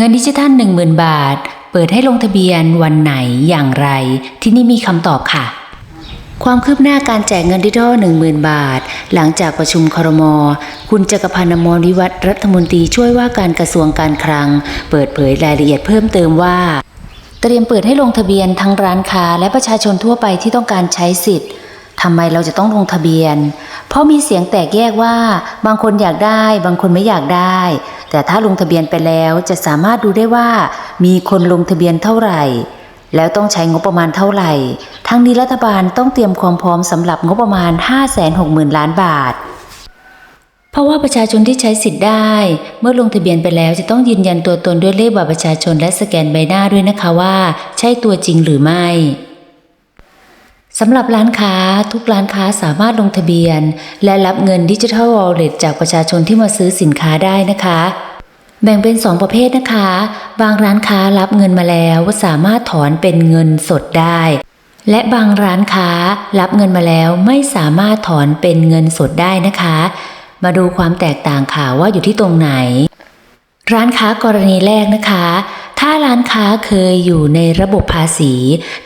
เงินดิจิทัล10,000 บาท เปิดให้ลงทะเบียนวันไหนอย่างไร ที่นี่มีคำตอบค่ะ ความคืบหน้าการแจกเงินดิจิทัล10,000 บาท หลังจากประชุมครม คุณจักรพันธ์อมรวิวัฒรัฐมนตรีช่วยว่าการกระทรวงการคลัง เปิดเผยรายละเอียดเพิ่มเติมว่า เตรียมเปิดให้ลงทะเบียนทั้งร้านค้าและประชาชนทั่วไปที่ต้องการใช้สิทธิ์ทำไมเราจะต้องลงทะเบียน เพราะมีเสียงแตกแยกว่า บางคนอยากได้ บางคนไม่อยากได้ แต่ถ้าลงทะเบียนไปแล้วจะสามารถดูได้ว่า มีคนลงทะเบียนเท่าไหร่ แล้วต้องใช้งบประมาณเท่าไหร่ ทั้งนี้รัฐบาลต้องเตรียมความพร้อมสำหรับงบประมาณ 560,000 ล้านบาท เพราะว่าประชาชนที่ใช้สิทธิ์ได้ เมื่อลงทะเบียนไปแล้วจะต้องยืนยันตัวตนด้วยเลขบัตรประชาชนและสแกนใบหน้าด้วยนะคะว่า ใช่ตัวจริงหรือไม่ สำหรับร้านค้าทุกร้านค้าสามารถลงทะเบียน และรับเงินดิจิทัลวอลเล็ตจากประชาชนที่มาซื้อสินค้าได้นะคะ แบ่งเป็น 2 ประเภทนะคะ บางร้านค้ารับเงินมาแล้วสามารถถอนเป็นเงินสดได้ และบางร้านค้ารับเงินมาแล้วไม่สามารถถอนเป็นเงินสดได้นะคะ มาดูความแตกต่างค่ะว่าอยู่ที่ตรงไหน ร้านค้ากรณีแรกนะคะ ถ้าร้านค้าเคยอยู่ในระบบภาษี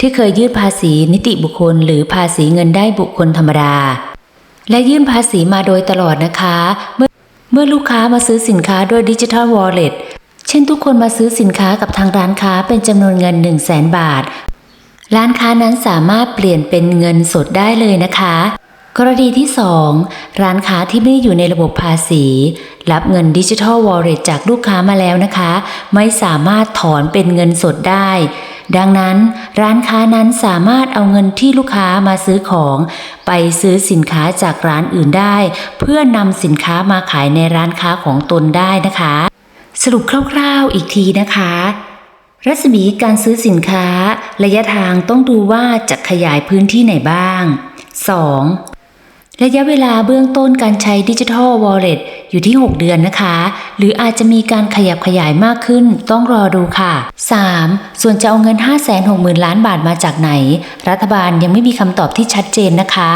ที่เคยยื่นภาษีนิติบุคคล หรือภาษีเงินได้บุคคลธรรมดา และยื่นภาษีมาโดยตลอดนะคะ เมื่อเมื่อลูกค้ามาซื้อสินค้าด้วยดิจิทัลวอลเล็ตเช่นทุกคนมาซื้อสินค้ากับทางร้านค้าเป็นจำนวนเงิน 1 0 0 0 0แบาท ร้านค้านั้นสามารถเปลี่ยนเป็นเงินสดได้เลยนะคะ กรณีที่ 2 ร้านค้าที่ไม่ได้อยู่ในระบบภาษี รับเงินดิจิทัลวอลเล็ตจากลูกค้ามาแล้วนะคะ ไม่สามารถถอนเป็นเงินสดได้ ดังนั้นร้านค้านั้นสามารถเอาเงินที่ลูกค้ามาซื้อของ ไปซื้อสินค้าจากร้านอื่นได้ เพื่อนำสินค้ามาขายในร้านค้าของตนได้นะคะ สรุปคร่าวๆอีกทีนะคะรัศมีการซื้อสินค้า ระยะทางต้องดูว่าจะขยายพื้นที่ไหนบ้าง 2. ระยะเวลาเบื้องต้นการใช้ดิจิทัลวอลเล็ตอยู่ที่ 6 เดือนนะคะ หรืออาจจะมีการขยับขยายมากขึ้นต้องรอดูค่ะ 3. ส่วนจะเอาเงิน 560,000 ล้านบาทมาจากไหน รัฐบาลยังไม่มีคำตอบที่ชัดเจนนะคะ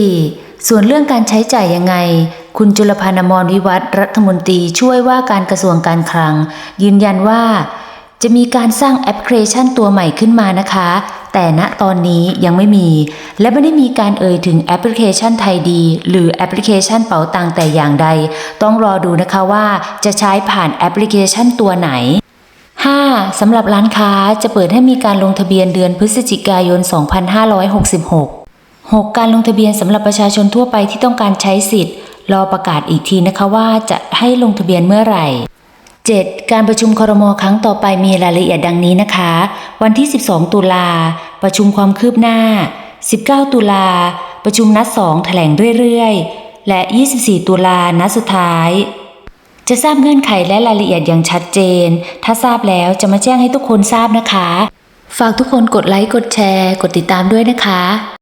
4. ส่วนเรื่องการใช้จ่ายยังไง คุณจุลพันธ์อมรวิวัฒน์รัฐมนตรีช่วยว่าการกระทรวงการคลัง ยืนยันว่าจะมีการสร้างแอปพลิเคชันตัวใหม่ขึ้นมานะคะ แต่ณตอนนี้ยังไม่มี และไม่ได้มีการเอ่ยถึงแอปพลิเคชันไทยดี หรือแอปพลิเคชันเป๋าตังแต่อย่างใด ต้องรอดูนะคะว่าจะใช้ผ่านแอปพลิเคชันตัวไหน 5. สำหรับร้านค้าจะเปิดให้มีการลงทะเบียนเดือนพฤศจิกายน 2566 6. การลงทะเบียนสำหรับประชาชนทั่วไปที่ต้องการใช้สิทธิ์ รอประกาศอีกทีนะคะว่าจะให้ลงทะเบียนเมื่อไหร่ 7. การประชุมครมครั้งต่อไปมีรายละเอียดดังนี้นะคะ วันที่ 12 ตุลา ประชุมความคืบหน้า 19 ตุลา ประชุมนัด 2 แถลงเรื่อยๆ และ 24 ตุลา นัดสุดท้าย จะทราบเงื่อนไขและรายละเอียดอย่างชัดเจน ถ้าทราบแล้วจะมาแจ้งให้ทุกคนทราบนะคะ ฝากทุกคนกดไลค์ กดแชร์ กดติดตามด้วยนะคะ